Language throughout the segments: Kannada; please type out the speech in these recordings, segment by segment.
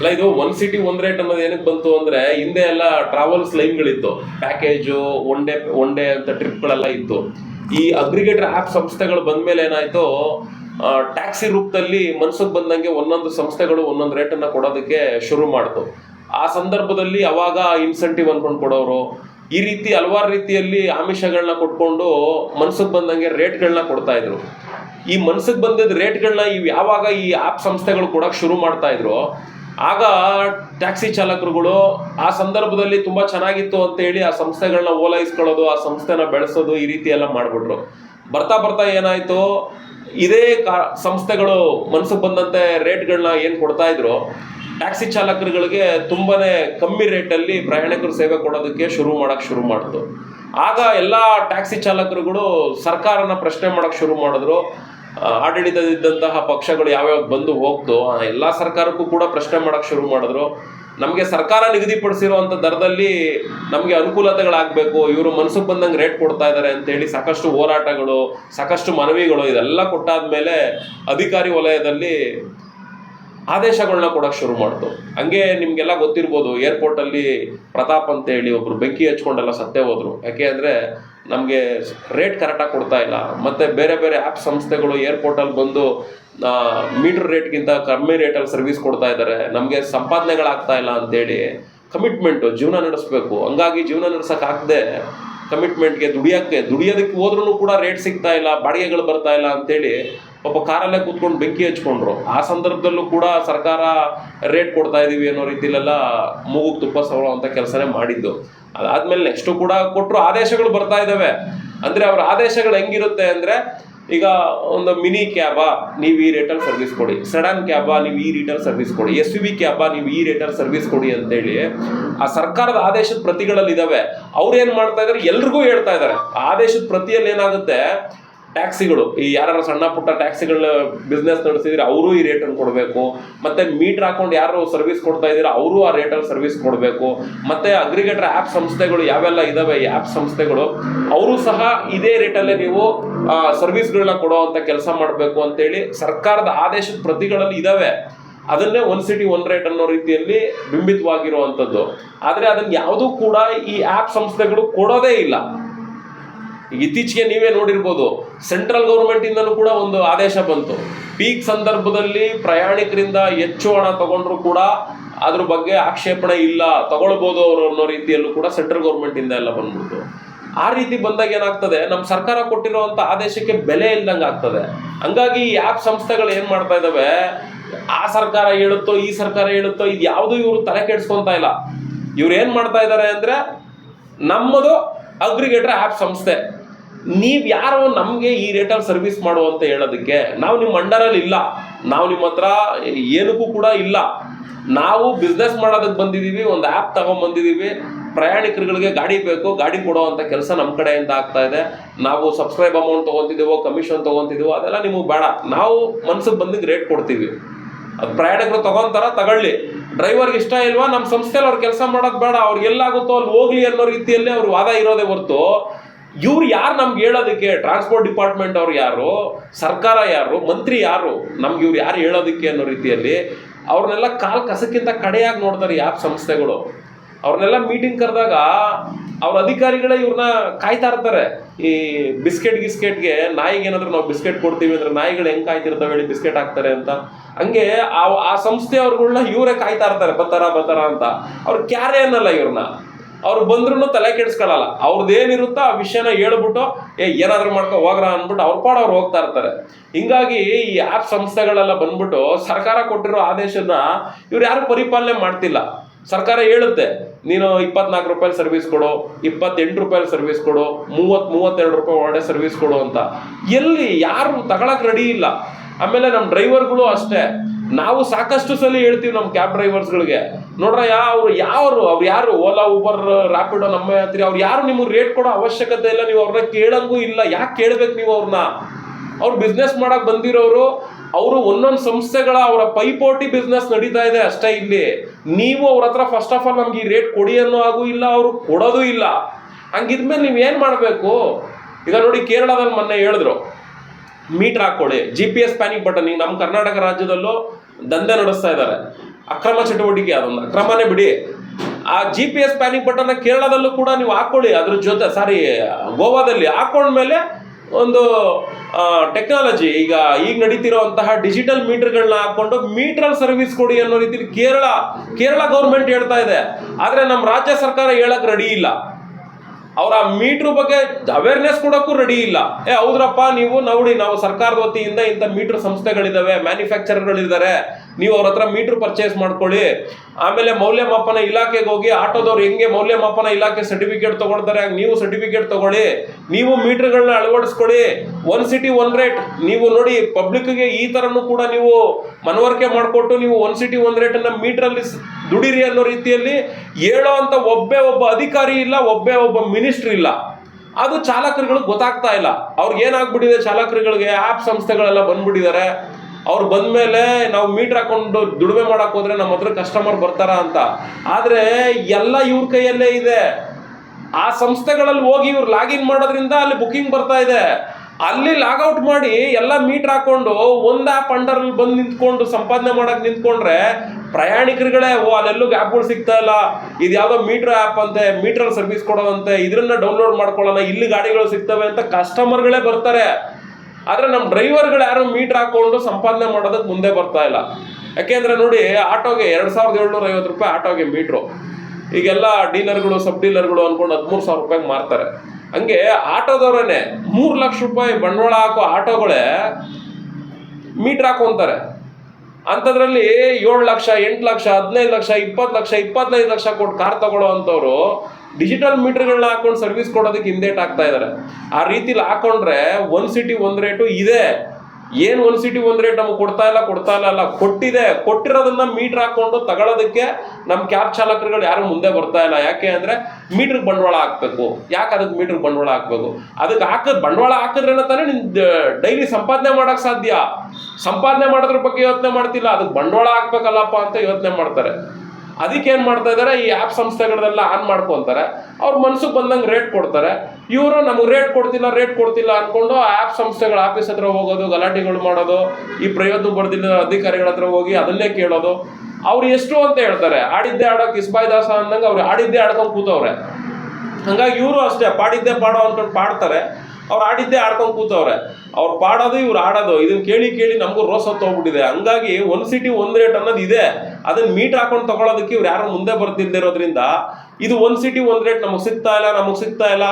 ಅಲ್ಲ, ಇದು ಒನ್ ಸಿಟಿ ಒಂದ್ ರೇಟ್ ಅನ್ನೋದು ಏನಕ್ಕೆ ಬಂತು ಅಂದ್ರೆ ಹಿಂದೆ ಎಲ್ಲ travels ಲೈನ್ಗಳಿತ್ತು package one day one day ಅಂತ ಟ್ರಿಪ್ಗಳೆಲ್ಲ ಇತ್ತು. ಈ ಅಗ್ರಿಗೇಟರ್ ಆ್ಯಪ್ ಸಂಸ್ಥೆಗಳು ಬಂದ್ಮೇಲೆ ಏನಾಯ್ತು ಟ್ಯಾಕ್ಸಿ ರೂಪದಲ್ಲಿ ಮನ್ಸಿಗೆ ಬಂದಂಗೆ ಒಂದೊಂದು ಸಂಸ್ಥೆಗಳು ಒಂದೊಂದು ರೇಟನ್ನು ಕೊಡೋದಕ್ಕೆ ಶುರು ಮಾಡ್ತು. ಆ ಸಂದರ್ಭದಲ್ಲಿ ಅವಾಗ ಇನ್ಸೆಂಟಿವ್ ಅನ್ಕೊಂಡು ಕೊಡೋರು. ಈ ರೀತಿ ಹಲವಾರು ರೀತಿಯಲ್ಲಿ ಆಮಿಷಗಳನ್ನ ಕೊಟ್ಕೊಂಡು ಮನ್ಸಿಗೆ ಬಂದಂಗೆ ರೇಟ್ಗಳನ್ನ ಕೊಡ್ತಾ ಇದ್ರು. ಈ ಮನ್ಸಿಗೆ ಬಂದಿದ್ದ ರೇಟ್ಗಳನ್ನ ಇವು ಯಾವಾಗ ಈ ಆ್ಯಪ್ ಸಂಸ್ಥೆಗಳು ಕೊಡೋಕೆ ಶುರು ಮಾಡ್ತಾ ಇದ್ರು ಆಗ ಟ್ಯಾಕ್ಸಿ ಚಾಲಕರುಗಳು ಆ ಸಂದರ್ಭದಲ್ಲಿ ತುಂಬಾ ಚೆನ್ನಾಗಿತ್ತು ಅಂತ ಹೇಳಿ ಆ ಸಂಸ್ಥೆಗಳನ್ನ ಓಲೈಸ್ಕೊಳ್ಳೋದು, ಆ ಸಂಸ್ಥೆನ ಬೆಳೆಸೋದು ಈ ರೀತಿ ಎಲ್ಲ ಮಾಡ್ಬಿಟ್ರು. ಬರ್ತಾ ಬರ್ತಾ ಏನಾಯ್ತು? ಇದೇ ಕಾ ಸಂಸ್ಥೆಗಳು ಮನಸ್ಸಿಗೆ ಬಂದಂತೆ ರೇಟ್ಗಳನ್ನ ಏನು ಕೊಡ್ತಾ ಇದ್ರು, ಟ್ಯಾಕ್ಸಿ ಚಾಲಕರುಗಳಿಗೆ ತುಂಬಾನೇ ಕಮ್ಮಿ ರೇಟಲ್ಲಿ ಪ್ರಯಾಣಿಕರು ಸೇವೆ ಕೊಡೋದಕ್ಕೆ ಶುರು ಮಾಡಕ್ ಶುರು ಮಾಡಿತು. ಆಗ ಎಲ್ಲ ಟ್ಯಾಕ್ಸಿ ಚಾಲಕರುಗಳು ಸರ್ಕಾರನ ಪ್ರಶ್ನೆ ಮಾಡಕ್ ಶುರು ಮಾಡಿದ್ರು. ಆಡಳಿತದಿದ್ದಂತಹ ಪಕ್ಷಗಳು ಯಾವ್ಯಾವ ಬಂದು ಹೋಗ್ತೋ ಎಲ್ಲ ಸರ್ಕಾರಕ್ಕೂ ಕೂಡ ಪ್ರಶ್ನೆ ಮಾಡಕ್ ಶುರು ಮಾಡಿದ್ರು. ನಮಗೆ ಸರ್ಕಾರ ನಿಗದಿಪಡಿಸಿರುವಂಥ ದರದಲ್ಲಿ ನಮಗೆ ಅನುಕೂಲತೆಗಳಾಗಬೇಕು, ಇವರು ಮನ್ಸಿಗೆ ಬಂದಂಗೆ ರೇಟ್ ಕೊಡ್ತಾ ಇದ್ದಾರೆ ಅಂತೇಳಿ ಸಾಕಷ್ಟು ಹೋರಾಟಗಳು, ಸಾಕಷ್ಟು ಮನವಿಗಳು ಇದೆಲ್ಲ ಕೊಟ್ಟಾದ್ಮೇಲೆ ಅಧಿಕಾರಿ ವಲಯದಲ್ಲಿ ಆದೇಶಗಳನ್ನ ಕೊಡಕ್ಕೆ ಶುರು ಮಾಡ್ತು. ಹಂಗೆ ನಿಮಗೆಲ್ಲ ಗೊತ್ತಿರ್ಬೋದು ಏರ್ಪೋರ್ಟ್ ಅಲ್ಲಿ ಪ್ರತಾಪ್ ಅಂತ ಹೇಳಿ ಒಬ್ರು ಬೆಂಕಿ ಹಚ್ಕೊಂಡೆಲ್ಲ ಸತ್ತೇ ಹೋದ್ರು. ಯಾಕೆ ಅಂದ್ರೆ ನಮಗೆ ರೇಟ್ ಕರೆಕ್ಟಾಗಿ ಕೊಡ್ತಾ ಇಲ್ಲ. ಮತ್ತೆ ಬೇರೆ ಬೇರೆ ಆ್ಯಪ್ ಸಂಸ್ಥೆಗಳು ಏರ್ಪೋರ್ಟ್ ಅಲ್ಲಿ ಬಂದು ಮೀಟರ್ ರೇಟ್ಗಿಂತ ಕಮ್ಮಿ ರೇಟಲ್ಲಿ ಸರ್ವಿಸ್ ಕೊಡ್ತಾ ಇದ್ದಾರೆ. ನಮಗೆ ಸಂಪಾದನೆಗಳಾಗ್ತಾ ಇಲ್ಲ ಅಂತೇಳಿ ಕಮಿಟ್ಮೆಂಟು, ಜೀವನ ನಡೆಸಬೇಕು. ಹಂಗಾಗಿ ಜೀವನ ನಡೆಸೋಕ್ಕಾಗದೆ ಕಮಿಟ್ಮೆಂಟ್ಗೆ ದುಡಿಯೋಕ್ಕೆ, ದುಡಿಯೋದಕ್ಕೆ ಹೋದ್ರೂ ಕೂಡ ರೇಟ್ ಸಿಗ್ತಾ ಇಲ್ಲ, ಬಾಡಿಗೆಗಳು ಬರ್ತಾ ಇಲ್ಲ ಅಂತೇಳಿ ಪಾಪ ಕಾರಲ್ಲೇ ಕೂತ್ಕೊಂಡು ಬೆಂಕಿ ಹಚ್ಕೊಂಡ್ರು. ಆ ಸಂದರ್ಭದಲ್ಲೂ ಕೂಡ ಸರ್ಕಾರ ರೇಟ್ ಕೊಡ್ತಾ ಇದೀವಿ ಅನ್ನೋ ರೀತಿಲೆಲ್ಲ ಮೂಗು ತುಪ್ಪ ಸವಳೋ ಅಂತ ಕೆಲಸನೇ ಮಾಡಿದ್ದು. ಅದಾದ್ಮೇಲೆ ನೆಕ್ಸ್ಟು ಕೂಡ ಕೊಟ್ಟರು ಆದೇಶಗಳು ಬರ್ತಾ ಇದ್ದಾವೆ ಅಂದ್ರೆ ಅವ್ರ ಆದೇಶಗಳು ಹೆಂಗಿರುತ್ತೆ ಅಂದ್ರೆ ಈಗ ಒಂದು ಮಿನಿ ಕ್ಯಾಬಾ ನೀವು ಈ ರೇಟಲ್ಲಿ ಸರ್ವಿಸ್ ಕೊಡಿ. ಸಡನ್ ಕ್ಯಾಬಾ ನೀವು ಈ ರೇಟಲ್ಲಿ ಸರ್ವಿಸ್ ಕೊಡಿ. ಎಸ್ ಯು ವಿ ಕ್ಯಾಬಾ ನೀವು ಈ ರೇಟಲ್ಲಿ ಸರ್ವಿಸ್ ಕೊಡಿ ಅಂತೇಳಿ ಆ ಸರ್ಕಾರದ ಆದೇಶದ ಪ್ರತಿಗಳಲ್ಲಿ ಇದಾವೆ. ಅವ್ರು ಏನು ಮಾಡ್ತಾ ಇದ್ದಾರೆ ಎಲ್ರಿಗೂ ಹೇಳ್ತಾ ಇದ್ದಾರೆ ಆದೇಶದ ಪ್ರತಿಯಲ್ಲಿ ಏನಾಗುತ್ತೆ? ಟ್ಯಾಕ್ಸಿಗಳು ಈ ಯಾರು ಸಣ್ಣ ಪುಟ್ಟ ಟ್ಯಾಕ್ಸಿಗಳ ಬಿಸ್ನೆಸ್ ನಡೆಸಿದ್ರೆ ಅವರು ಈ ರೇಟನ್ನು ಕೊಡಬೇಕು. ಮತ್ತೆ ಮೀಟರ್ ಹಾಕೊಂಡು ಯಾರು ಸರ್ವಿಸ್ ಕೊಡ್ತಾ ಇದ್ದೀರಾ ಅವರು ಆ ರೇಟಲ್ಲಿ ಸರ್ವಿಸ್ ಕೊಡಬೇಕು. ಮತ್ತೆ ಅಗ್ರಿಗೇಟರ್ ಆ್ಯಪ್ ಸಂಸ್ಥೆಗಳು ಯಾವೆಲ್ಲ ಇದಾವೆ, ಈ ಆ್ಯಪ್ ಸಂಸ್ಥೆಗಳು, ಅವರು ಸಹ ಇದೇ ರೇಟಲ್ಲೇ ನೀವು ಸರ್ವಿಸ್ಗಳನ್ನ ಕೊಡುವಂಥ ಕೆಲಸ ಮಾಡಬೇಕು ಅಂತೇಳಿ ಸರ್ಕಾರದ ಆದೇಶದ ಪ್ರತಿಗಳಲ್ಲಿ ಇದಾವೆ. ಅದನ್ನೇ ಒನ್ ಸಿಟಿ ಒನ್ ರೇಟ್ ಅನ್ನೋ ರೀತಿಯಲ್ಲಿ ಬಿಂಬಿತವಾಗಿರುವಂಥದ್ದು ಆದರೆ ಅದನ್ನು ಯಾವುದೂ ಕೂಡ ಈ ಆ್ಯಪ್ ಸಂಸ್ಥೆಗಳು ಕೊಡೋದೇ ಇಲ್ಲ. ಈಗ ಇತ್ತೀಚೆಗೆ ನೀವೇ ನೋಡಿರ್ಬೋದು ಸೆಂಟ್ರಲ್ ಗೌರ್ಮೆಂಟ್ ಇಂದನೂ ಕೂಡ ಒಂದು ಆದೇಶ ಬಂತು. ಪೀಕ್ ಸಂದರ್ಭದಲ್ಲಿ ಪ್ರಯಾಣಿಕರಿಂದ ಹೆಚ್ಚು ಹಣ ತಗೊಂಡ್ರು ಕೂಡ ಅದ್ರ ಬಗ್ಗೆ ಆಕ್ಷೇಪಣೆ ಇಲ್ಲ, ತಗೊಳ್ಬೋದು ಅವರು ಅನ್ನೋ ರೀತಿಯಲ್ಲೂ ಕೂಡ ಸೆಂಟ್ರಲ್ ಗೌರ್ಮೆಂಟಿಂದ ಎಲ್ಲ ಬಂದ್ಬಿಟ್ಟು ಆ ರೀತಿ ಬಂದಾಗ ಏನಾಗ್ತದೆ ನಮ್ಮ ಸರ್ಕಾರ ಕೊಟ್ಟಿರುವಂತ ಆದೇಶಕ್ಕೆ ಬೆಲೆ ಇಲ್ದಂಗೆ ಆಗ್ತದೆ. ಹಂಗಾಗಿ ಈ ಆಪ್ ಸಂಸ್ಥೆಗಳು ಏನ್ ಮಾಡ್ತಾ ಇದಾವೆ, ಆ ಸರ್ಕಾರ ಹೇಳುತ್ತೋ, ಈ ಸರ್ಕಾರ ಹೇಳುತ್ತೋ, ಇದು ಯಾವುದು ಇವರು ತಲೆ ಕೆಡ್ಸ್ಕೊಂತ ಇಲ್ಲ. ಇವ್ರು ಏನ್ ಮಾಡ್ತಾ ಇದ್ದಾರೆ ಅಂದ್ರೆ, ನಮ್ಮದು ಅಗ್ರಿಗೇಟರ್ ಆ್ಯಪ್ ಸಂಸ್ಥೆ. ನೀವು ಯಾರೋ ನಮಗೆ ಈ ರೇಟಲ್ಲಿ ಸರ್ವಿಸ್ ಮಾಡು ಅಂತ ಹೇಳೋದಕ್ಕೆ ನಾವು ನಿಮ್ಮ ಅಂಡರಲ್ಲಿ ಇಲ್ಲ. ನಾವು ನಿಮ್ಮ ಹತ್ರ ಏನಕ್ಕೂ ಕೂಡ ಇಲ್ಲ. ನಾವು ಬಿಸ್ನೆಸ್ ಮಾಡೋದಕ್ಕೆ ಬಂದಿದ್ದೀವಿ ಒಂದು ಆ್ಯಪ್ ತಗೊಂಡ್ಬಂದಿದ್ದೀವಿ ಪ್ರಯಾಣಿಕರುಗಳಿಗೆ ಗಾಡಿ ಬೇಕು, ಗಾಡಿ ಕೊಡೋ ಅಂತ ಕೆಲಸ ನಮ್ಮ ಕಡೆಯಿಂದ ಆಗ್ತಾ ಇದೆ. ನಾವು ಸಬ್ಸ್ಕ್ರೈಬ್ ಅಮೌಂಟ್ ತೊಗೊತಿದ್ದೀವೋ ಕಮಿಷನ್ ತೊಗೊತಿದ್ದೀವೋ ಅದೆಲ್ಲ ನಿಮಗೆ ಬೇಡ. ನಾವು ಮನ್ಸಿಗೆ ಬಂದಿಗೆ ರೇಟ್ ಕೊಡ್ತೀವಿ. ಅದು ಪ್ರಯಾಣಿಕರು ತಗೊಂತಾರ ತಗೊಳ್ಳಿ. ಡ್ರೈವರ್ಗೆ ಇಷ್ಟ ಇಲ್ವಾ? ನಮ್ಮ ಸಂಸ್ಥೆಯಲ್ಲಿ ಅವ್ರು ಕೆಲಸ ಮಾಡೋದು ಬೇಡ. ಅವ್ರಿಗೆ ಎಲ್ಲಾಗುತ್ತೋ ಅಲ್ಲಿ ಹೋಗ್ಲಿ ಅನ್ನೋ ರೀತಿಯಲ್ಲಿ ಅವ್ರು ವಾದ ಇರೋದೇ ಹೊರ್ತು ಇವ್ರು ಯಾರು ನಮ್ಗೆ ಹೇಳೋದಕ್ಕೆ ಟ್ರಾನ್ಸ್ಪೋರ್ಟ್ ಡಿಪಾರ್ಟ್ಮೆಂಟ್ ಅವ್ರು ಯಾರು, ಸರ್ಕಾರ ಯಾರು, ಮಂತ್ರಿ ಯಾರು, ನಮ್ಗೆ ಇವ್ರು ಯಾರು ಹೇಳೋದಕ್ಕೆ ಅನ್ನೋ ರೀತಿಯಲ್ಲಿ ಅವ್ರನ್ನೆಲ್ಲ ಕಾಲ್ ಕಸಕ್ಕಿಂತ ಕಡೆಯಾಗಿ ನೋಡ್ತಾರೆ ಈ ಸಂಸ್ಥೆಗಳು. ಅವ್ರನ್ನೆಲ್ಲ ಮೀಟಿಂಗ್ ಕರೆದಾಗ ಅವ್ರ ಅಧಿಕಾರಿಗಳೇ ಇವ್ರನ್ನ ಕಾಯ್ತಾ ಇರ್ತಾರೆ. ಈ ಬಿಸ್ಕೆಟ್ ಗಿಸ್ಕೆಟ್ಗೆ ನಾಯಿಗೆ ಏನಾದ್ರು ನಾವು ಬಿಸ್ಕೆಟ್ ಕೊಡ್ತೀವಿ ಅಂದ್ರೆ ನಾಯಿಗಳು ಹೆಂಗ್ ಕಾಯ್ತಿರ್ತಾವೆ ಹೇಳಿ ಬಿಸ್ಕೆಟ್ ಹಾಕ್ತಾರೆ ಅಂತ. ಹಂಗೆ ಆ ಆ ಸಂಸ್ಥೆಯವ್ರುಗಳ್ನ ಇವರೇ ಕಾಯ್ತಾ ಇರ್ತಾರೆ, ಬತ್ತಾರ ಬತ್ತಾರ ಅಂತ. ಅವ್ರು ಕ್ಯಾರೆ ಅನ್ನಲ್ಲ ಇವ್ರನ್ನ. ಅವ್ರು ಬಂದ್ರು ತಲೆ ಕೆಡಿಸ್ಕೊಳ್ಳಲ್ಲ ಅವ್ರದ್ದು ಏನಿರುತ್ತೋ ಆ ವಿಷಯನ ಹೇಳ್ಬಿಟ್ಟು, ಏ, ಏನಾದ್ರು ಮಾಡ್ಕೊ, ಹೋಗ್ರ ಅಂದ್ಬಿಟ್ಟು ಅವ್ರ ಪಾಡ ಅವ್ರು ಹೋಗ್ತಾ ಇರ್ತಾರೆ. ಹಿಂಗಾಗಿ ಈ ಆ್ಯಪ್ ಸಂಸ್ಥೆಗಳೆಲ್ಲ ಬಂದ್ಬಿಟ್ಟು ಸರ್ಕಾರ ಕೊಟ್ಟಿರೋ ಆದೇಶನ ಇವ್ರು ಯಾರು ಪರಿಪಾಲನೆ ಮಾಡ್ತಿಲ್ಲ. ಸರ್ಕಾರ ಹೇಳುತ್ತೆ, ನೀನು ಇಪ್ಪತ್ನಾಲ್ಕು ರೂಪಾಯಿ ಸರ್ವಿಸ್ ಕೊಡು, ಇಪ್ಪತ್ತೆಂಟು ರೂಪಾಯಿ ಸರ್ವಿಸ್ ಕೊಡು ಮೂವತ್ ಮೂವತ್ತೆರಡು ರೂಪಾಯಿ ಒಳಗಡೆ ಸರ್ವಿಸ್ ಕೊಡು ಅಂತ. ಎಲ್ಲಿ ಯಾರು ತಗೊಳಕ್ ರೆಡಿ ಇಲ್ಲ. ಆಮೇಲೆ ನಮ್ಮ ಡ್ರೈವರ್ಗಳು ಅಷ್ಟೇ. ನಾವು ಸಾಕಷ್ಟು ಸಲ ಹೇಳ್ತೀವಿ ನಮ್ಮ ಕ್ಯಾಬ್ ಡ್ರೈವರ್ಸ್ಗಳಿಗೆ ನೋಡ್ರ ಯಾ ಅವ್ರು ಯಾರು ಅವ್ರು ಯಾರು? ಓಲಾ ಊಬರ್ ರ್ಯಾಪಿಡೋ ನಮ್ಮ ಯಾತ್ರಿ ಅವ್ರು ಯಾರು ನಿಮಗೆ ರೇಟ್ ಕೊಡೋ ಅವಶ್ಯಕತೆ ಇಲ್ಲ, ನೀವು ಅವ್ರನ್ನ ಕೇಳಂಗೂ ಇಲ್ಲ. ಯಾಕೆ ಕೇಳ್ಬೇಕು ನೀವು ಅವ್ರನ್ನ ಅವ್ರು ಬಿಸ್ನೆಸ್ ಮಾಡಕ್ ಬಂದಿರೋರು, ಅವರು ಒಂದೊಂದು ಸಂಸ್ಥೆಗಳ ಅವರ ಪೈಪೋಟಿ ಬಿಸ್ನೆಸ್ ನಡೀತಾ ಇದೆ ಅಷ್ಟೇ ಇಲ್ಲಿ. ನೀವು ಅವ್ರ ಹತ್ರ ಫಸ್ಟ್ ಆಫ್ ಆಲ್ ನಮ್ಗೆ ಈ ರೇಟ್ ಕೊಡಿ ಅನ್ನೋ ಹಾಗೂ ಇಲ್ಲ, ಅವರು ಕೊಡೋದು ಇಲ್ಲ. ಹಂಗಿದ್ಮೇಲೆ ನೀವು ಏನು ಮಾಡಬೇಕು? ಈಗ ನೋಡಿ ಕೇರಳದಲ್ಲಿ ಮೊನ್ನೆ ಹೇಳಿದ್ರು ಮೀಟರ್ ಹಾಕೊಳ್ಳಿ G P S panic button ಈಗ ನಮ್ಮ ಕರ್ನಾಟಕ ರಾಜ್ಯದಲ್ಲೂ ದಂಧೆ ನಡೆಸ್ತಾ ಇದ್ದಾರೆ. ಅಕ್ರಮ ಚಟುವಟಿಕೆ ಅದೊಂದು. ಅಕ್ರಮನೇ ಬಿಡಿ. ಆ ಜಿ ಪಿ ಎಸ್ ಪ್ಯಾನಿಕ್ ಬಟನ್ನ ಕೇರಳದಲ್ಲೂ ಕೂಡ ನೀವು ಹಾಕೊಳ್ಳಿ. ಅದ್ರ ಜೊತೆ, ಸಾರಿ, ಗೋವಾದಲ್ಲಿ ಹಾಕೊಂಡ್ಮೇಲೆ ಒಂದು ಟೆಕ್ನಾಲಜಿ ಈಗ ಈಗ ನಡೀತಿರುವಂತಹ ಡಿಜಿಟಲ್ ಮೀಟರ್ಗಳನ್ನ ಹಾಕೊಂಡು ಮೀಟರ್ ಸರ್ವಿಸ್ ಕೊಡಿ ಅನ್ನೋ ರೀತಿಲಿ ಕೇರಳ ಕೇರಳ ಗೌರ್ಮೆಂಟ್ ಹೇಳ್ತಾ ಇದೆ. ಆದರೆ ನಮ್ಮ ರಾಜ್ಯ ಸರ್ಕಾರ ಹೇಳಕ್ ರೆಡಿ ಇಲ್ಲ. ಅವ್ರ ಆ ಮೀಟ್ರ್ ಬಗ್ಗೆ ಅವೇರ್ನೆಸ್ ಕೊಡೋಕ್ಕೂ ರೆಡಿ ಇಲ್ಲ. ಏ, ಹೌದ್ರಪ್ಪ, ನೀವು ನೋಡಿ, ನಾವು ಸರ್ಕಾರದ ವತಿಯಿಂದ ಇಂಥ ಮೀಟರ್ ಸಂಸ್ಥೆಗಳಿದಾವೆ ಮ್ಯಾನುಫ್ಯಾಕ್ಚರರ್ಗಳಿದ್ದಾರೆ ನೀವು ಅವ್ರ ಹತ್ರ ಮೀಟರ್ ಪರ್ಚೇಸ್ ಮಾಡ್ಕೊಳ್ಳಿ. ಆಮೇಲೆ ಮೌಲ್ಯಮಾಪನ ಇಲಾಖೆಗೆ ಹೋಗಿ, ಆಟೋದವ್ರು ಹೆಂಗೆ ಮೌಲ್ಯಮಾಪನ ಇಲಾಖೆ ಸರ್ಟಿಫಿಕೇಟ್ ತಗೊಳ್ತಾರೆ ನೀವು ಸರ್ಟಿಫಿಕೇಟ್ ತಗೊಳ್ಳಿ. ನೀವು ಮೀಟರ್ಗಳನ್ನ ಅಳವಡಿಸ್ಕೊಳ್ಳಿ. ಒನ್ ಸಿಟಿ ಒನ್ ರೇಟ್ ನೀವು ನೋಡಿ ಪಬ್ಲಿಕ್ಗೆ ಈ ಥರನೂ ಕೂಡ ನೀವು ಮನವರಿಕೆ ಮಾಡಿಕೊಟ್ಟು ನೀವು ಒನ್ ಸಿಟಿ ಒನ್ ರೇಟನ್ನು ಮೀಟ್ರಲ್ಲಿ ದುಡಿರಿ ಅನ್ನೋ ರೀತಿಯಲ್ಲಿ ಹೇಳೋ ಅಂತ ಒಬ್ಬೇ ಒಬ್ಬ ಅಧಿಕಾರಿ ಇಲ್ಲ, ಒಬ್ಬೇ ಒಬ್ಬ ಮಿನಿಸ್ಟ್ರ್ ಇಲ್ಲ. ಅದು ಚಾಲಕರುಗಳಿಗೆ ಗೊತ್ತಾಗ್ತಾ ಇಲ್ಲ. ಅವ್ರಿಗೆ ಏನಾಗ್ಬಿಟ್ಟಿದೆ? ಚಾಲಕರುಗಳಿಗೆ ಆ್ಯಪ್ ಸಂಸ್ಥೆಗಳೆಲ್ಲ ಬಂದ್ಬಿಟ್ಟಿದ್ದಾರೆ. ಅವ್ರು ಬಂದ್ಮೇಲೆ ನಾವು ಮೀಟರ್ ಹಾಕೊಂಡು ದುಡಿಮೆ ಮಾಡಕ್ ಹೋದ್ರೆ ನಮ್ಮ ಹತ್ರ ಕಸ್ಟಮರ್ ಬರ್ತಾರ ಅಂತ. ಆದ್ರೆ ಎಲ್ಲ ಇವ್ರ ಕೈಯಲ್ಲೇ ಇದೆ. ಆ ಸಂಸ್ಥೆಗಳಲ್ಲಿ ಹೋಗಿ ಇವ್ರು ಲಾಗಿನ್ ಮಾಡೋದ್ರಿಂದ ಅಲ್ಲಿ ಬುಕಿಂಗ್ ಬರ್ತಾ ಇದೆ. ಅಲ್ಲಿ ಲಾಗೌಟ್ ಮಾಡಿ ಎಲ್ಲ ಮೀಟರ್ ಹಾಕೊಂಡು ಒಂದ್ ಆ್ಯಪ್ ಅಂಡರಲ್ಲಿ ಬಂದು ನಿಂತ್ಕೊಂಡು ಸಂಪಾದನೆ ಮಾಡಕ್ ನಿಂತ್ಕೊಂಡ್ರೆ ಪ್ರಯಾಣಿಕರುಗಳೇ, ಓ, ಅಲ್ಲೆಲ್ಲೂ ಆ್ಯಪ್ಗಳು ಸಿಗ್ತಾ ಇಲ್ಲ. ಇದು ಯಾವುದೋ ಮೀಟರ್ ಆ್ಯಪ್ ಅಂತೆ, ಮೀಟರ್ ಸರ್ವಿಸ್ ಕೊಡೋದಂತೆ ಇದನ್ನ ಡೌನ್ಲೋಡ್ ಮಾಡ್ಕೊಳ್ಳೋಣ, ಇಲ್ಲಿ ಗಾಡಿಗಳು ಸಿಗ್ತವೆ ಅಂತ ಕಸ್ಟಮರ್ಗಳೇ ಬರ್ತಾರೆ. ಆದ್ರೆ ನಮ್ಮ ಡ್ರೈವರ್ಗಳು ಯಾರು ಮೀಟರ್ ಹಾಕೊಂಡು ಸಂಪಾದನೆ ಮಾಡೋದಕ್ಕೆ ಮುಂದೆ ಬರ್ತಾ ಇಲ್ಲ. ಯಾಕೆಂದ್ರೆ ನೋಡಿ, ಆಟೋಗೆ ಎರಡ್ ಸಾವಿರದ ಏಳ್ನೂರ ಐವತ್ತು ರೂಪಾಯಿ ಆಟೋಗೆ ಮೀಟ್ರು. ಈಗೆಲ್ಲ ಡೀಲರ್ಗಳು, ಸಬ್ ಡೀಲರ್ಗಳು ಅಂದ್ಕೊಂಡು ಹದಿಮೂರು ಸಾವಿರ ರೂಪಾಯಿಗೆ ಮಾರ್ತಾರೆ. ಹಂಗೆ ಆಟೋದವರೇ ಮೂರು ಲಕ್ಷ ರೂಪಾಯಿ ಬಂಡವಾಳ ಹಾಕೋ ಆಟೋಗಳೇ ಮೀಟರ್ ಹಾಕೊಂತಾರೆ. ಅಂಥದ್ರಲ್ಲಿ ಏಳು ಲಕ್ಷ, ಎಂಟು ಲಕ್ಷ, ಹದಿನೈದು ಲಕ್ಷ, ಇಪ್ಪತ್ತು ಲಕ್ಷ, ಇಪ್ಪತ್ತೈದು ಲಕ್ಷ ಕೊಟ್ಟು ಕಾರ್ ತಗೊಳ್ಳೋ ಅಂಥವ್ರು ಡಿಜಿಟಲ್ ಮೀಟರ್ಗಳನ್ನ ಹಾಕೊಂಡು ಸರ್ವಿಸ್ ಕೊಡೋದಕ್ಕೆ ಹಿಂದೇಟ್ ಆಗ್ತಾ ಇದ್ದಾರೆ ಆ ರೀತಿಲಿ ಹಾಕೊಂಡ್ರೆ ಒಂದ್ ಸಿಟಿ ಒಂದ್ ರೇಟು ಇದೆ. ಏನು ಒನ್ ಸಿಟಿ ಒಂದ್ ರೇಟ್ ನಮಗೆ ಕೊಡ್ತಾ ಇಲ್ಲ ಕೊಡ್ತಾ ಇಲ್ಲ ಅಲ್ಲ, ಕೊಟ್ಟಿದೆ. ಕೊಟ್ಟಿರೋದನ್ನ ಮೀಟರ್ ಹಾಕೊಂಡು ತಗೊಳ್ಳೋದಕ್ಕೆ ನಮ್ಮ ಕ್ಯಾಬ್ ಚಾಲಕರುಗಳು ಯಾರು ಮುಂದೆ ಬರ್ತಾ ಇಲ್ಲ. ಯಾಕೆ ಅಂದ್ರೆ ಮೀಟರ್ ಬಂಡವಾಳ ಹಾಕ್ಬೇಕು. ಯಾಕೆ ಅದಕ್ಕೆ ಮೀಟರ್ ಬಂಡವಾಳ ಹಾಕ್ಬೇಕು? ಅದಕ್ಕೆ ಹಾಕದ್ ಬಂಡವಾಳ ಹಾಕಿದ್ರೆ ತಾನೇ ನಿನ್ ಡೈಲಿ ಸಂಪಾದನೆ ಮಾಡಕ್ ಸಾಧ್ಯ. ಸಂಪಾದನೆ ಮಾಡೋದ್ರ ಬಗ್ಗೆ ಯೋಚನೆ ಮಾಡ್ತಿಲ್ಲ. ಅದಕ್ಕೆ ಬಂಡವಾಳ ಹಾಕ್ಬೇಕಲ್ಲಪ್ಪ ಅಂತ ಯೋಚನೆ ಮಾಡ್ತಾರೆ. ಅದಕ್ಕೆ ಏನು ಮಾಡ್ತಾ ಇದ್ದಾರೆ ಈ ಆ್ಯಪ್ ಸಂಸ್ಥೆಗಳನ್ನೆಲ್ಲ ಆನ್ ಮಾಡ್ಕೊಂತಾರೆ ಅವ್ರ ಮನ್ಸಿಗೆ ಬಂದಂಗೆ ರೇಟ್ ಕೊಡ್ತಾರೆ. ಇವರು ನಮಗೆ ರೇಟ್ ಕೊಡ್ತಿಲ್ಲ ರೇಟ್ ಕೊಡ್ತಿಲ್ಲ ಅಂದ್ಕೊಂಡು ಆ್ಯಪ್ ಸಂಸ್ಥೆಗಳ ಆಫೀಸ್ ಹತ್ರ ಹೋಗೋದು, ಗಲಾಟೆಗಳು ಮಾಡೋದು, ಈ ಪ್ರಯೋಜನ ಬರ್ದಿಲ್ಲ ಅಧಿಕಾರಿಗಳ ಹತ್ರ ಹೋಗಿ ಅದನ್ನೇ ಕೇಳೋದು. ಅವ್ರು ಎಷ್ಟು ಅಂತ ಹೇಳ್ತಾರೆ. ಆಡಿದ್ದೆ ಆಡೋಕೆ ಇಸ್ಬಾಯ್ ದಾಸ ಅಂದಂಗೆ ಅವ್ರು ಆಡಿದ್ದೆ ಆಡ್ಕೊಂಡು ಕೂತವ್ರೆ. ಹಂಗಾಗಿ ಇವರು ಅಷ್ಟೇ, ಪಾಡಿದ್ದೆ ಪಾಡೋ ಅನ್ಕೊಂಡು ಪಾಡ್ತಾರೆ. ಅವ್ರು ಆಡಿದ್ದೇ ಆಡ್ಕೊಂಡು ಕೂತವ್ರೆ. ಅವ್ರು ಪಾಡೋದು, ಇವ್ರು ಆಡೋದು ಇದನ್ನ ಕೇಳಿ ಕೇಳಿ ನಮಗೂ ರೋಸ್ ಹೋಗ್ಬಿಟ್ಟಿದೆ. ಹಂಗಾಗಿ ಒಂದು ಸಿಟಿ ಒಂದು ರೇಟ್ ಅನ್ನೋದು ಇದೆ. ಅದನ್ನ ಮೀಟ್ ಹಾಕೊಂಡು ತಗೊಳೋದಕ್ಕೆ ಇವ್ರು ಯಾರು ಮುಂದೆ ಬರ್ತಿದ್ದಿರೋದ್ರಿಂದ ಇದು ಒಂದ್ ಸಿಟಿ ಒಂದ್ ರೇಟ್ ನಮಗ್ ಸಿಗ್ತಾ ಇಲ್ಲ, ನಮಗೆ ಸಿಗ್ತಾ ಇಲ್ಲ,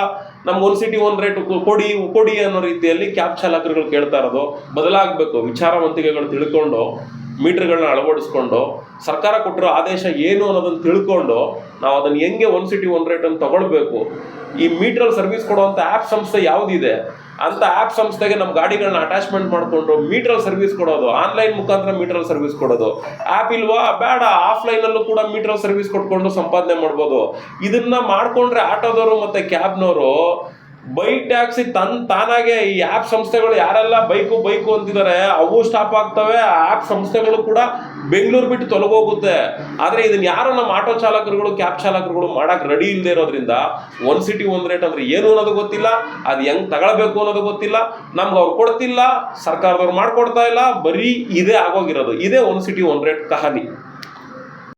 ನಮ್ಗೆ ಒಂದ್ ಸಿಟಿ ಒಂದ್ ರೇಟ್ ಕೊಡಿ ಕೊಡಿ ಅನ್ನೋ ರೀತಿಯಲ್ಲಿ ಕ್ಯಾಬ್ ಚಾಲಕರುಗಳು ಕೇಳ್ತಾ ಇರೋದು. ಬದಲಾಗಬೇಕು. ವಿಚಾರವಂತಿಕೆಗಳು ತಿಳ್ಕೊಂಡು, ಮೀಟರ್ಗಳನ್ನ ಅಳವಡಿಸ್ಕೊಂಡು, ಸರ್ಕಾರ ಕೊಟ್ಟಿರೋ ಆದೇಶ ಏನು ಅನ್ನೋದನ್ನ ತಿಳ್ಕೊಂಡು ನಾವು ಅದನ್ನ ಹೆಂಗೆ ಒಂದ್ ಸಿಟಿ ಒಂದ್ ರೇಟ್ ಅನ್ನು ತಗೊಳ್ಬೇಕು? ಈ ಮೀಟರ್ ಸರ್ವಿಸ್ ಕೊಡುವಂತ ಆ್ಯಪ್ ಸಂಸ್ಥೆ ಯಾವುದಿದೆ? ಅಂತ ಆ್ಯಪ್ ಸಂಸ್ಥೆಗೆ ನಮ್ಮ ಗಾಡಿಗಳನ್ನ ಅಟ್ಯಾಚ್ಮೆಂಟ್ ಮಾಡಿಕೊಂಡು ಮೀಟರ್ ಸರ್ವಿಸ್ ಕೊಡೋದು ಆನ್ಲೈನ್ ಮುಖಾಂತರ ಮೀಟರ್ ಸರ್ವಿಸ್ ಕೊಡೋದು. ಆ್ಯಪ್ ಇಲ್ವಾ? ಬೇಡ ಆಫ್ಲೈನಲ್ಲೂ ಕೂಡ ಮೀಟರ್ ಸರ್ವಿಸ್ ಕೊಟ್ಕೊಂಡು ಸಂಪಾದನೆ ಮಾಡ್ಬೋದು. ಇದನ್ನ ಮಾಡ್ಕೊಂಡ್ರೆ ಆಟೋದವರು ಮತ್ತೆ ಕ್ಯಾಬ್ನವರು ಬೈಕ್ ಟ್ಯಾಕ್ಸಿ ತನ್ ತಾನಾಗೆ ಈ ಆ್ಯಪ್ ಸಂಸ್ಥೆಗಳು ಯಾರೆಲ್ಲ ಬೈಕು ಬೈಕು ಅಂತಿದ್ದಾರೆ ಅವು ಸ್ಟಾಪ್ ಆಗ್ತವೆ. ಆ್ಯಪ್ ಸಂಸ್ಥೆಗಳು ಕೂಡ ಬೆಂಗಳೂರು ಬಿಟ್ಟು ತೊಲಗೋಗುತ್ತೆ. ಆದರೆ ಇದನ್ನ ಯಾರು ನಮ್ಮ ಆಟೋ ಚಾಲಕರುಗಳು, ಕ್ಯಾಬ್ ಚಾಲಕರುಗಳು ಮಾಡೋಕೆ ರೆಡಿ ಇಲ್ಲದೆ ಇರೋದ್ರಿಂದ ಒನ್ ಸಿಟಿ ಒನ್ ರೇಟ್ ಅಂದ್ರೆ ಏನು ಅನ್ನೋದು ಗೊತ್ತಿಲ್ಲ. ಅದು ಹೆಂಗ್ ತಗೊಳ್ಬೇಕು ಅನ್ನೋದು ಗೊತ್ತಿಲ್ಲ. ನಮ್ಗೆ ಅವ್ರು ಕೊಡ್ತಿಲ್ಲ, ಸರ್ಕಾರದವ್ರು ಮಾಡಿಕೊಡ್ತಾ ಇಲ್ಲ, ಬರೀ ಇದೇ ಆಗೋಗಿರೋದು. ಇದೇ ಒನ್ ಸಿಟಿ ಒನ್ ರೇಟ್ ಕಹಾನಿ.